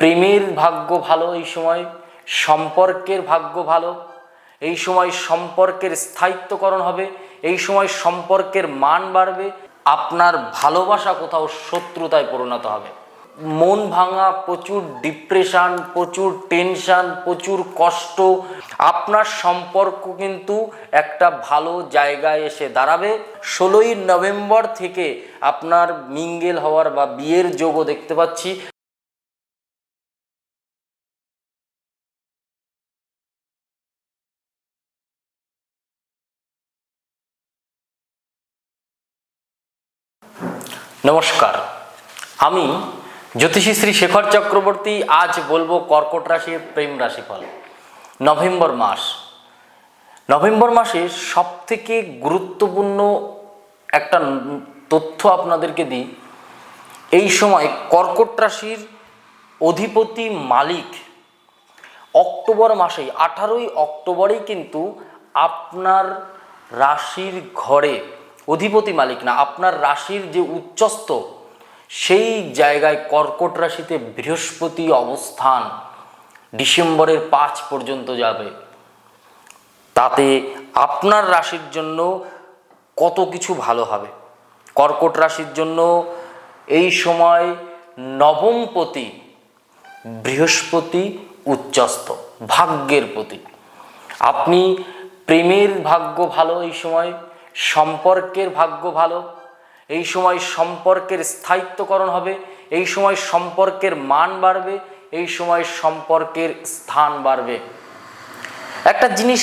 প্রেমের ভাগ্য ভালো, এই সময় সম্পর্কের ভাগ্য ভালো, এই সময় সম্পর্কের স্থায়িত্বকরণ হবে, এই সময় সম্পর্কের মান বাড়বে, আপনার ভালোবাসা কোথাও শত্রুতায় পরিণত হবে। মন ভাঙা, প্রচুর ডিপ্রেশন প্রচুর টেনশন প্রচুর কষ্ট, আপনার সম্পর্ক কিন্তু একটা ভালো জায়গায় এসে দাঁড়াবে। ষোলোই নভেম্বর থেকে আপনার মিঙ্গেল হওয়ার বা বিয়ের যোগও দেখতে পাচ্ছি। নমস্কার। আমি জ্যোতিষী শ্রী শেখর চক্রবর্তী আজ বলব কর্কট রাশির প্রেম রাশিফল। নভেম্বর মাস। নভেম্বর মাসে সবথেকে গুরুত্বপূর্ণ একটা তথ্য আপনাদেরকে দিই। এই সময় কর্কট রাশির অধিপতি মালিক অক্টোবর মাসেই আঠারোই অক্টোবরেই কিন্তু আপনার রাশির ঘরে অধিপতি মালিক না, আপনার রাশির যে উচ্চস্থ, সেই জায়গায় কর্কট রাশিতে বৃহস্পতি অবস্থান ডিসেম্বরের পাঁচ পর্যন্ত যাবে। তাতে আপনার রাশির জন্য কত কিছু ভালো হবে। কর্কট রাশির জন্য এই সময় নবমপতি বৃহস্পতি উচ্চস্থ, ভাগ্যের প্রতি আপনি প্রেমের ভাগ্য ভালো এই সময় সম্পর্কের ভাগ্য ভালো, এই সময় সম্পর্কের স্থায়িত্বকরণ হবে, এই সময় সম্পর্কের মান বাড়বে, এই সময় সম্পর্কের স্থান বাড়বে। একটা জিনিস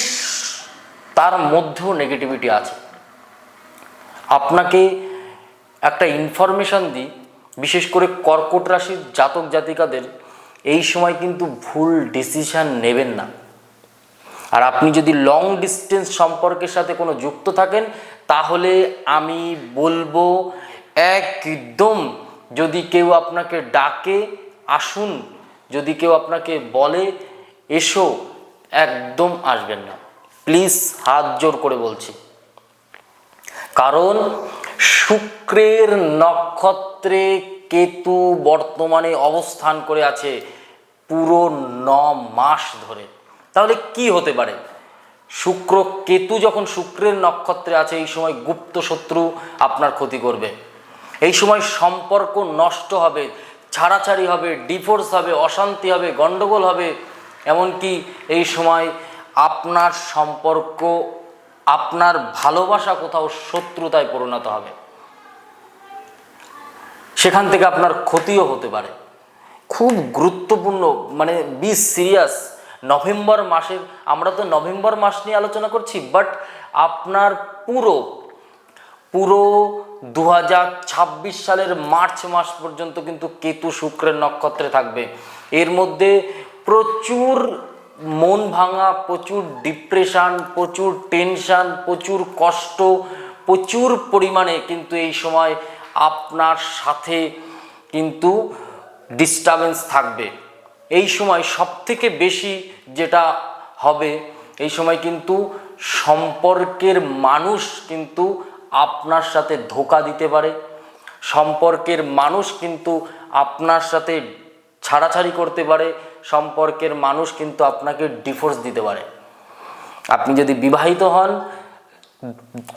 তার মধ্যেও নেগেটিভিটি আছে। আপনাকে একটা ইনফরমেশন দিই, বিশেষ করে কর্কট রাশির জাতক জাতিকাদের, এই সময় কিন্তু ভুল ডিসিশান নেবেন না। আর আপনি যদি লং ডিস্টেন্স সম্পর্কের সাথে কোনো যুক্ত থাকেন, তাহলে আমি বলব একদম যদি কেউ আপনাকে ডাকে, আসুন। যদি কেউ আপনাকে বলে, এসো। একদম আসবেন না। প্লিজ হাত জোর করে বলছি। কারণ শুক্রের নক্ষত্রে কেতু বর্তমানে অবস্থান করে আছে পুরো ন মাস ধরে। তাহলে কি হতে পারে? শুক্র কেতু যখন শুক্রের নক্ষত্রে আছে, এই সময় গুপ্ত শত্রু আপনার ক্ষতি করবে। এই সময় সম্পর্ক নষ্ট হবে, ছাড়াছাড়ি হবে ডিভোর্স হবে, অশান্তি হবে গণ্ডগোল হবে। এমনকি এই সময় আপনার সম্পর্ক, আপনার ভালোবাসা কোথাও শত্রুতায় পরিণত হবে। সেখান থেকে আপনার ক্ষতিও হতে পারে। খুব গুরুত্বপূর্ণ মানে বি সিরিয়াস নভেম্বর মাসের, আমরা তো নভেম্বর মাস নিয়ে আলোচনা করছি বাট আপনার পুরো পুরো দু হাজার ছাব্বিশ সালের মার্চ মাস পর্যন্ত কিন্তু কেতু শুক্রের নক্ষত্রে থাকবে। এর মধ্যে প্রচুর মন ভাঙা, প্রচুর ডিপ্রেশন প্রচুর টেনশান প্রচুর কষ্ট, প্রচুর পরিমাণে কিন্তু এই সময় আপনার সাথে কিন্তু ডিস্টারবেন্স থাকবে। এই সময় সবথেকে বেশি যেটা হবে, এই সময় কিন্তু সম্পর্কের মানুষ কিন্তু আপনার সাথে ধোকা দিতে পারে। সম্পর্কের মানুষ কিন্তু আপনার সাথে ছাড়াছাড়ি করতে পারে। সম্পর্কের মানুষ কিন্তু আপনাকে ডিভোর্স দিতে পারে। আপনি যদি বিবাহিত হন,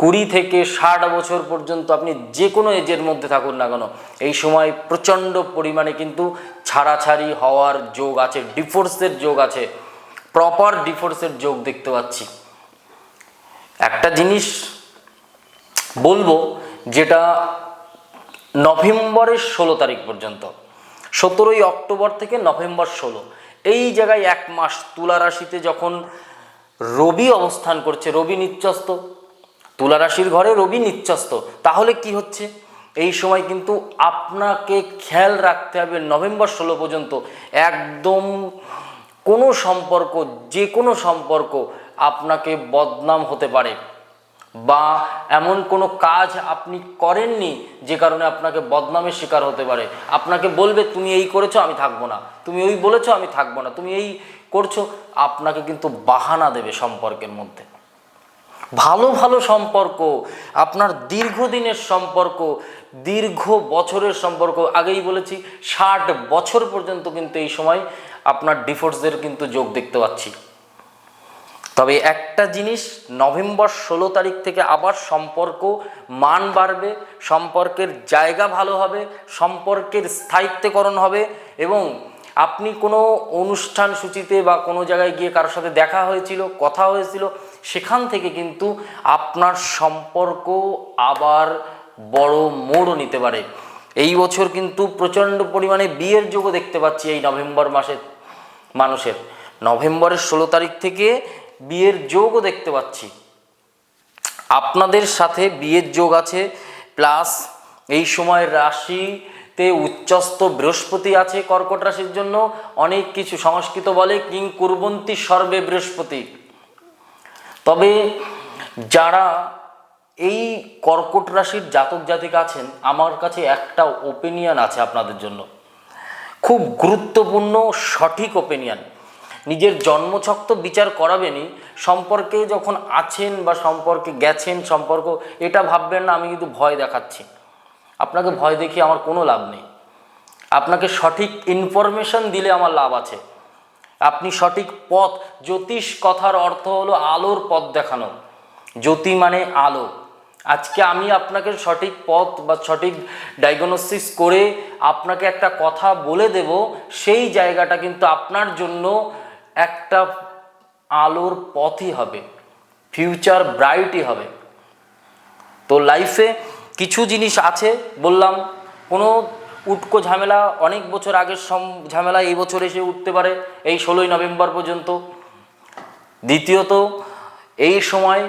কুড়ি থেকে ষাট বছর পর্যন্ত আপনি যে কোনো এজের মধ্যে থাকুন না কেন, এই সময় প্রচণ্ড পরিমাণে কিন্তু ছাড়াছাড়ি হওয়ার যোগ আছে ডিভোর্সের যোগ আছে প্রপার ডিফোর্সের যোগ দেখতে পাচ্ছি। একটা জিনিস বলব যেটা নভেম্বরের ষোলো তারিখ পর্যন্ত, সতেরোই অক্টোবর থেকে নভেম্বর ষোলো, এই জায়গায় এক মাস তুলা রাশিতে যখন রবি অবস্থান করছে, রবি নিচ্ছস্ত তুলা রাশির ঘরে রবি নিচ্ছস্ত তাহলে কি হচ্ছে? এই সময় কিন্তু আপনাকে খেয়াল রাখতে হবে নভেম্বর ষোলো পর্যন্ত একদম কোনো সম্পর্ক, যে কোনো সম্পর্ক আপনাকে বদনাম হতে পারে বা এমন কোনো কাজ আপনি করেননি যে কারণে আপনাকে বদনামের শিকার হতে পারে। আপনাকে বলবে, তুমি এই করেছ, আমি থাকব না। তুমি ওই বলেছ, আমি থাকব না। তুমি এই করছ। আপনাকে কিন্তু বাহানা দেবে সম্পর্কের মধ্যে। ভালো ভালো সম্পর্ক, আপনার দীর্ঘদিনের সম্পর্ক, দীর্ঘ বছরের সম্পর্ক, আগেই বলেছি, ষাট বছর পর্যন্ত কিন্তু এই সময় আপনার ডিফোর্সের কিন্তু যোগ দেখতে পাচ্ছি। তবে একটা জিনিস, নভেম্বর ষোলো তারিখ থেকে আবার সম্পর্ক মান বাড়বে, সম্পর্কের জায়গা ভালো হবে, সম্পর্কের স্থায়িত্বকরণ হবে এবং আপনি কোনো অনুষ্ঠান সূচিতে বা কোনো জায়গায় গিয়ে কারোর সাথে দেখা হয়েছিল, কথা হয়েছিল সেখান থেকে কিন্তু আপনার সম্পর্ক আবার বড় মোড়ও নিতে পারে। এই বছর কিন্তু প্রচণ্ড পরিমাণে বিয়ের যোগও দেখতে পাচ্ছি এই নভেম্বর মাসের মানুষের। নভেম্বরের ষোলো তারিখ থেকে বিয়ের যোগও দেখতে পাচ্ছি। আপনাদের সাথে বিয়ের যোগ আছে, প্লাস এই সময় রাশিতে উচ্চস্থ বৃহস্পতি আছে কর্কট রাশির জন্য। অনেক কিছু সংস্কৃত বলে কিং কুরবন্তী সর্বে বৃহস্পতি। তবে যারা এই কর্কট রাশির জাতক জাতিকা আছেন, আমার কাছে একটা ওপিনিয়ন আছে আপনাদের জন্য। খুব গুরুত্বপূর্ণ, সঠিক ওপিনিয়ন নিজের জন্মছক তো বিচার করাবেনই। সম্পর্কে যখন আছেন বা সম্পর্কে গেছেন, সম্পর্ক, এটা ভাববেন না, আমি কিন্তু ভয় দেখাচ্ছি। আপনাকে ভয় দেখিয়ে আমার কোনো লাভ নেই। আপনাকে সঠিক ইনফরমেশন দিলে আমার লাভ আছে। আপনি সঠিক পথ, জ্যোতিষ কথার অর্থ হলো আলোর পথ দেখানো। জ্যোতি মানে আলো। আজকে আমি আপনাকে সঠিক পথ বা সঠিক ডায়াগনোসিস করে আপনাকে একটা কথা বলে দেব, সেই জায়গাটা কিন্তু আপনার জন্য একটা আলোর পথই হবে ফিউচার ব্রাইটই হবে। তো লাইফে কিছু জিনিস আছে, বললাম, কোনো উটকো ঝামেলা, অনেক বছর আগের সম ঝামেলা এই বছর এসে উঠতে পারে, এই ষোলোই নভেম্বর পর্যন্ত। দ্বিতীয়ত, এই সময়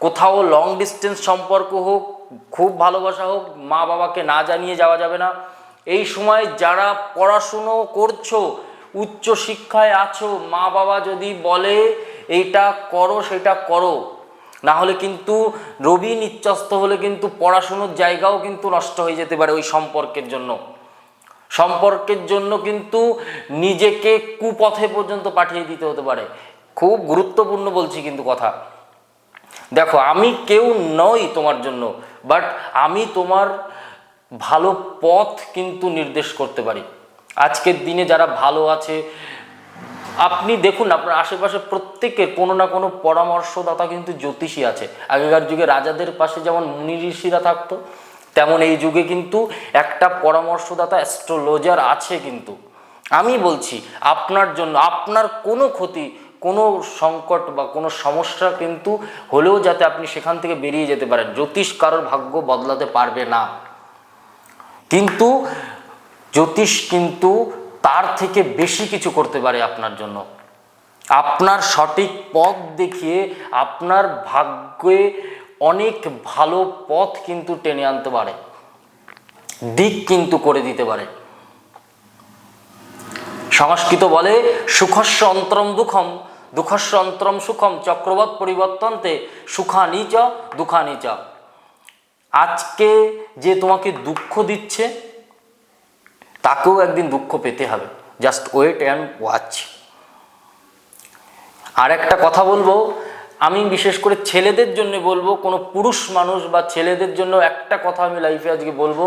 কোথাও লং ডিস্টেন্স সম্পর্ক হোক, খুব ভালোবাসা হোক, মা বাবাকে না জানিয়ে যাওয়া যাবে না। এই সময় যারা পড়াশুনো করছ, উচ্চ শিক্ষায় আছো, মা বাবা যদি বলে, এইটা করো, সেটা করো। না হলে কিন্তু রবি নিচ্ছস্ত হলে কিন্তু পড়াশুনোর জায়গাও কিন্তু নষ্ট হয়ে যেতে পারে ওই সম্পর্কের জন্য। সম্পর্কের জন্য কিন্তু নিজেকে কুপথে পর্যন্ত পাঠিয়ে দিতে হতে পারে। খুব গুরুত্বপূর্ণ বলছি কিন্তু কথা। দেখো, আমি কেউ নই তোমার জন্য বাট আমি তোমার ভালো পথ কিন্তু নির্দেশ করতে পারি। আজকের দিনে যারা ভালো আছে, আপনি দেখুন আপনার আশেপাশে প্রত্যেকের কোনো না কোনো পরামর্শদাতা কিন্তু জ্যোতিষী আছে। আগেকার যুগে রাজাদের পাশে যেমন মুনি ঋষিরা থাকতো তেমন এই যুগে কিন্তু একটা পরামর্শদাতা অ্যাস্ট্রোলজার আছে কিন্তু। আমি বলছি, আপনার জন্য, আপনার কোনো ক্ষতি, কোনো সংকট বা কোনো সমস্যা কিন্তু হলেও যাতে আপনি সেখান থেকে বেরিয়ে যেতে পারেন, জ্যোতিষ কারোর ভাগ্য বদলাতে পারবে না। কিন্তু জ্যোতিষ কিন্তু তার থেকে বেশি কিছু করতে পারে আপনার জন্য। আপনার সঠিক পথ দেখিয়ে আপনার ভাগ্যে অনেক ভালো পথ কিন্তু টেনে আনতে পারে, দিক কিন্তু করে দিতে পারে। সংস্কৃত বলে, সুখস্য অন্তরম দুঃখম, দুঃখস্য অন্তরম সুখম, চক্রবৎ পরিবর্তনতে সুখানি চ, দুঃখানি চ। আজকে যে তোমাকে দুঃখ দিচ্ছে, তাকেও একদিন দুঃখ পেতে হবে। Just wait and watch. আর একটা কথা বলব আমি বিশেষ করে ছেলেদের জন্য বলব, কোনো পুরুষ মানুষ বা ছেলেদের জন্য একটা কথা আমি লাইফে আজকে বলব,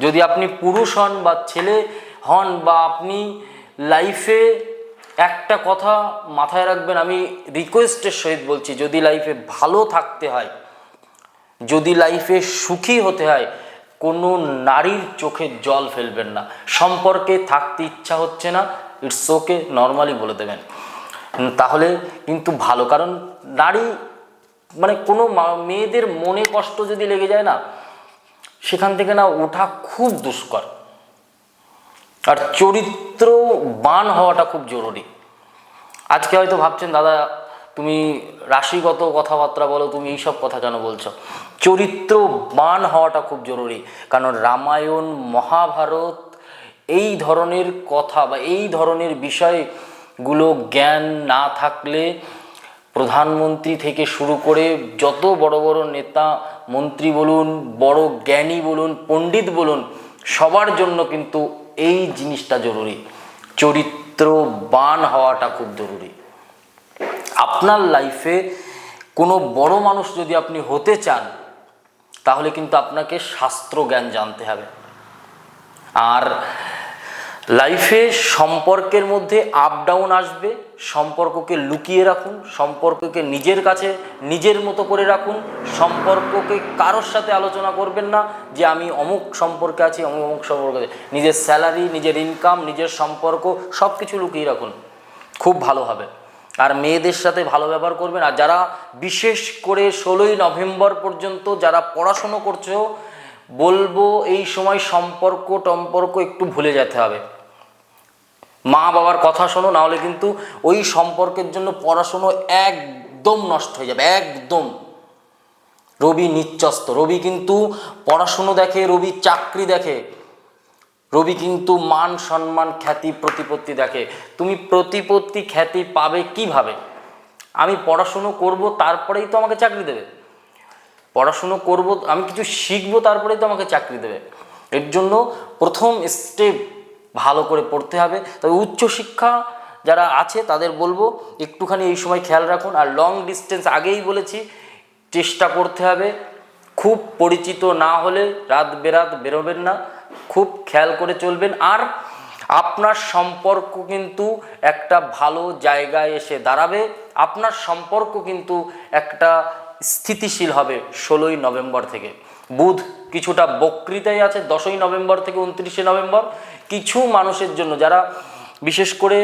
যদি আপনি পুরুষ হন বা ছেলে হন বা আপনি লাইফে একটা কথা মাথায় রাখবেন, আমি রিকোয়েস্টের সহিত বলছি, যদি লাইফে ভালো থাকতে হয়, যদি লাইফে সুখী হতে হয়, কোনো নারীর চোখে জল ফেলবেন না। সম্পর্কে থাকতে ইচ্ছা হচ্ছে না ইটস ওকে নর্মালি বলে দেবেন। তাহলে কিন্তু ভালো, কারণ নারী মানে কোনো মেয়েদের মনে কষ্ট যদি লেগে যায় না, সেখান থেকে না ওঠা খুব দুষ্কর। আর চরিত্র বান হওয়াটা খুব জরুরি। আজকে হয়তো ভাবছেন, দাদা, তুমি রাশিগত কথাবার্তা বলো, তুমি এইসব কথা কেন বলছো? চরিত্র বান হওয়াটা খুব জরুরি, কারণ রামায়ণ, মহাভারত এই ধরনের কথা বা এই ধরনের বিষয়গুলো জ্ঞান না থাকলে প্রধানমন্ত্রী থেকে শুরু করে যত বড় বড় নেতা, মন্ত্রী বলুন, বড় জ্ঞানী বলুন, পণ্ডিত বলুন, সবার জন্য কিন্তু এই জিনিসটা জরুরি। চরিত্রবান হওয়াটা খুব জরুরি। আপনার লাইফে কোনো বড় মানুষ যদি আপনি হতে চান, তাহলে কিন্তু আপনাকে শাস্ত্র জ্ঞান জানতে হবে। আর লাইফে সম্পর্কের মধ্যে আপ ডাউন আসবে, সম্পর্ককে লুকিয়ে রাখুন, সম্পর্ককে নিজের কাছে, নিজের মতো করে রাখুন, সম্পর্ককে কারোর সাথে আলোচনা করবেন না যে আমি অমুক সম্পর্কে আছি, অমুক অমুক সম্পর্কে আছি। নিজের স্যালারি নিজের ইনকাম নিজের সম্পর্ক সব কিছু লুকিয়ে রাখুন। খুব ভালো হবে। আর মেয়েদের সাথে ভালো ব্যবহার করবেন। আর যারা বিশেষ করে ষোলোই নভেম্বর পর্যন্ত যারা পড়াশুনো করছ বলব এই সময় সম্পর্ক টম্পর্ক একটু ভুলে যেতে হবে। মা বাবার কথা শোনো, নাহলে কিন্তু ওই সম্পর্কের জন্য পড়াশুনো একদম নষ্ট হয়ে যাবে, একদম। রবি নিচ্চস্ত, রবি কিন্তু পড়াশুনো দেখে, রবি চাকরি দেখে, রবি কিন্তু মান সম্মান, খ্যাতি, প্রতিপত্তি দেখে। তুমি প্রতিপত্তি, খ্যাতি পাবে কীভাবে? আমি পড়াশুনো করব, তারপরেই তো আমাকে চাকরি দেবে। পড়াশুনো করব, আমি কিছু শিখব, তারপরেই তো আমাকে চাকরি দেবে। এর জন্য প্রথম স্টেপ ভালো করে পড়তে হবে। তবে উচ্চশিক্ষা যারা আছে, তাদের বলব, একটুখানি এই সময় খেয়াল রাখুন। আর লং ডিস্টেন্স আগেই বলেছি, চেষ্টা করতে হবে। খুব পরিচিত না হলে রাত বেরাত বেরোবেন না। খুব খেয়াল করে চলবেন। আর আপনার সম্পর্ক কিন্তু একটা ভালো জায়গায় এসে দাঁড়াবে। আপনার সম্পর্ক কিন্তু একটা স্থিতিশীল হবে ষোলোই নভেম্বর থেকে। বুধ কিছুটা বক্তৃতায় আছে দশই নভেম্বর থেকে উনত্রিশে নভেম্বর। কিছু মানুষের জন্য, যারা বিশেষ করে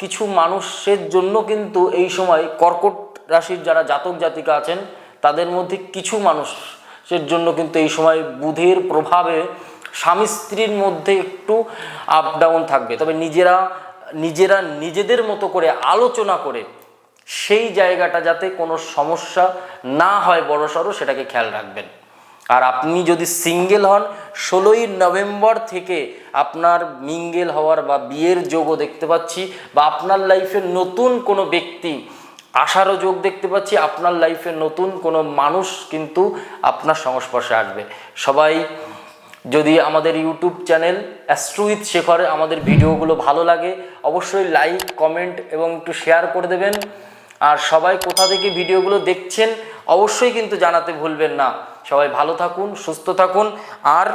কিছু মানুষের জন্য কিন্তু এই সময় কর্কট রাশির যারা জাতক জাতিকা আছেন, তাদের মধ্যে কিছু মানুষের জন্য কিন্তু এই সময় বুধের প্রভাবে স্বামী স্ত্রীর মধ্যে একটু আপ ডাউন থাকবে। তবে নিজেরা নিজেরা নিজেদের মতো করে আলোচনা করে সেই জায়গাটা যাতে কোনো সমস্যা না হয় বড়সড় সেটাকে খেয়াল রাখবেন। আর আপনি যদি সিঙ্গেল হন, ষোলোই নভেম্বর থেকে আপনার মিঙ্গেল হওয়ার বা বিয়ের যোগও দেখতে পাচ্ছি বা আপনার লাইফে নতুন কোনো ব্যক্তি আসারও যোগ দেখতে পাচ্ছি, আপনার লাইফে নতুন কোনো মানুষ কিন্তু আপনার সংস্পর্শে আসবে। সবাই যদি আমাদের ইউটিউব চ্যানেল অ্যাস্ট্রুইথ শেখরে আমাদের ভিডিওগুলো ভালো লাগে, অবশ্যই লাইক, কমেন্ট এবং একটু শেয়ার করে দেবেন। আর সবাই কোথা থেকে ভিডিওগুলো দেখছেন অবশ্যই কিন্তু জানাতে ভুলবেন না। সবাই ভালো থাকুন, সুস্থ থাকুন আর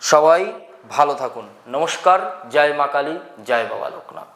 সবাই ভালো থাকুন। নমস্কার, জয় মা কালী, জয় বাবা লোকনাথ।